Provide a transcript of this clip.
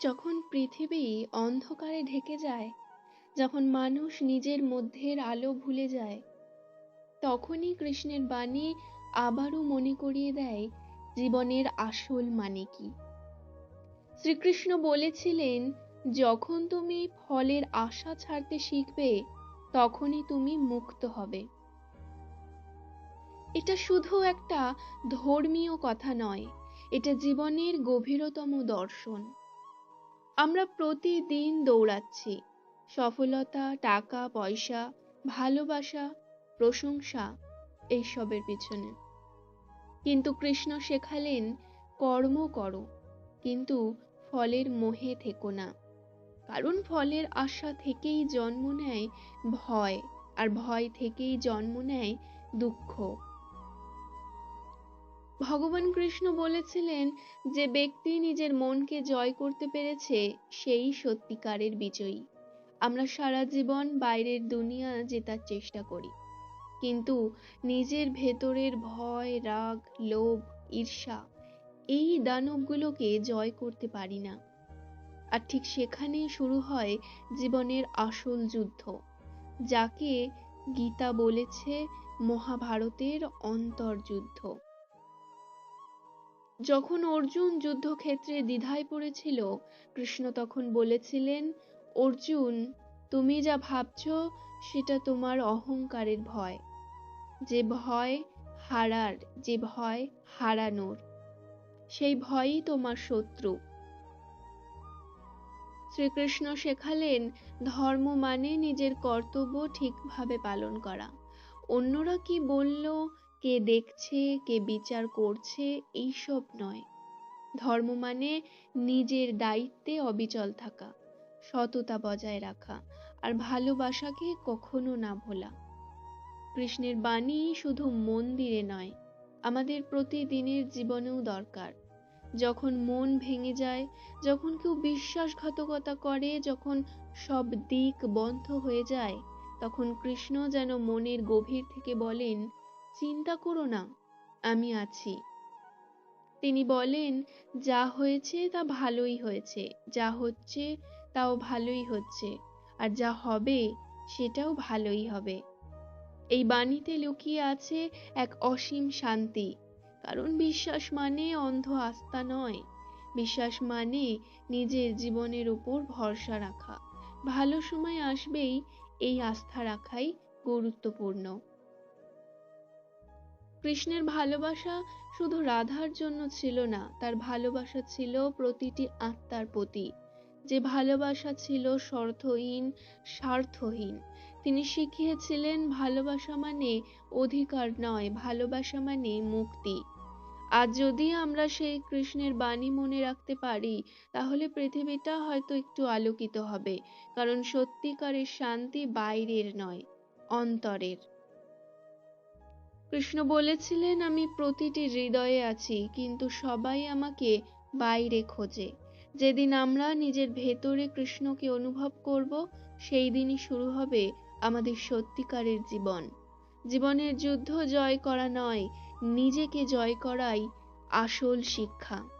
যখন পৃথিবী অন্ধকারে ঢেকে যায়, যখন মানুষ নিজের মধ্যের আলো ভুলে যায়, তখনই কৃষ্ণের বাণী আবারও মনে করিয়ে দেয় জীবনের আসল মানে কি। শ্রীকৃষ্ণ বলেছিলেন, যখন তুমি ফলের আশা ছাড়তে শিখবে, তখনই তুমি মুক্ত হবে। এটা শুধু একটা ধর্মীয় কথা নয়, এটা জীবনের গভীরতম দর্শন। আমরা প্রতিদিন দৌড়াচ্ছি। সফলতা, টাকা, পয়সা, ভালোবাসা, প্রশংসা এইসবের পিছনে। কিন্তু কৃষ্ণ শেখালেন, কর্ম করো, কিন্তু ফলের মোহে থেকো না। কারণ ফলের আশা থেকেই জন্ম নেয় ভয়, আর ভয় থেকেই জন্ম নেয় দুঃখ। ভগবান কৃষ্ণ বলেছিলেন যে ব্যক্তি নিজের মনকে জয় করতে পেরেছে, সেই সত্যিকারের বিজয়ী। আমরা সারা জীবন বাইরের দুনিয়া জেতার চেষ্টা করি। কিন্তু নিজের ভেতরের ভয়, রাগ, লোভ, ঈর্ষা, এই দানবগুলোকে জয় করতে পারি না। আর ঠিক সেখানেই শুরু হয় জীবনের আসল যুদ্ধ, যাকে গীতা বলেছে মহাভারতের অন্তর্যুদ্ধ। যখন অর্জুন যুদ্ধক্ষেত্রে দ্বিধায় পড়েছিল, কৃষ্ণ তখন বলেছিলেন, অর্জুন, তুমি যা ভাবছ, সেটা তোমার অহংকারের ভয়। যে ভয় হারার, যে ভয় হারানোর, সেই ভয়ই তোমার শত্রু। শ্রীকৃষ্ণ শেখালেন, ধর্ম মানে নিজের কর্তব্য ঠিকভাবে পালন করা। অন্যরা কি বলল কে দেখছে, কে বিচার করছে, এইসব নয়। ধর্ম মানে নিজের দায়িত্বে অবিচল থাকা, সততা বজায় রাখা, আর ভালোবাসাকে কখনো না ভোলা। কৃষ্ণের বাণী শুধু মন্দিরে নয়, আমাদের প্রতিদিনের জীবনেও দরকার। যখন মন ভেঙে যায়, যখন কেউ বিশ্বাসঘাতকতা করে, যখন সব দিক বন্ধ হয়ে যায়, তখন কৃষ্ণ যেন মনের গভীর থেকে বলেন চিন্তা করো না, আমি আছি। তিনি বলেন, যা হয়েছে তা ভালোই হয়েছে, যা হচ্ছে তাও ভালোই হচ্ছে, আর যা হবে সেটাও ভালোই হবে। এই বাণীতে লুকিয়ে আছে এক অসীম শান্তি, কারণ বিশ্বাস মানে অন্ধ আস্থা নয়। বিশ্বাস মানে নিজের জীবনের উপর ভরসা রাখা। ভালো সময় আসবেই এই আস্থা রাখাই গুরুত্বপূর্ণ। কৃষ্ণের ভালোবাসা শুধু রাধার জন্য ছিল না, তার ভালোবাসা ছিল প্রতিটি আত্মার প্রতি। যে ভালোবাসা ছিল শর্তহীন স্বার্থহীন। তিনি শিখিয়েছিলেন, ভালোবাসা মানে অধিকার নয়, ভালোবাসা মানে মুক্তি। আর যদি আমরা সেই কৃষ্ণের বাণী মনে রাখতে পারি, তাহলে পৃথিবীটা হয়তো একটু আলোকিত হবে, কারণ সত্যিকারের শান্তি বাইরের নয়, অন্তরের। কৃষ্ণ বলেছিলেন, আমি প্রতিটি হৃদয়ে আছি, কিন্তু সবাই আমাকে বাইরে খোঁজে। যেদিন আমরা নিজের ভেতরে কৃষ্ণকে অনুভব করব, সেই দিনই শুরু হবে আমাদের সত্যিকারের জীবন। জীবনের যুদ্ধ জয় করা নয়, নিজেকে জয় করাই আসল শিক্ষা।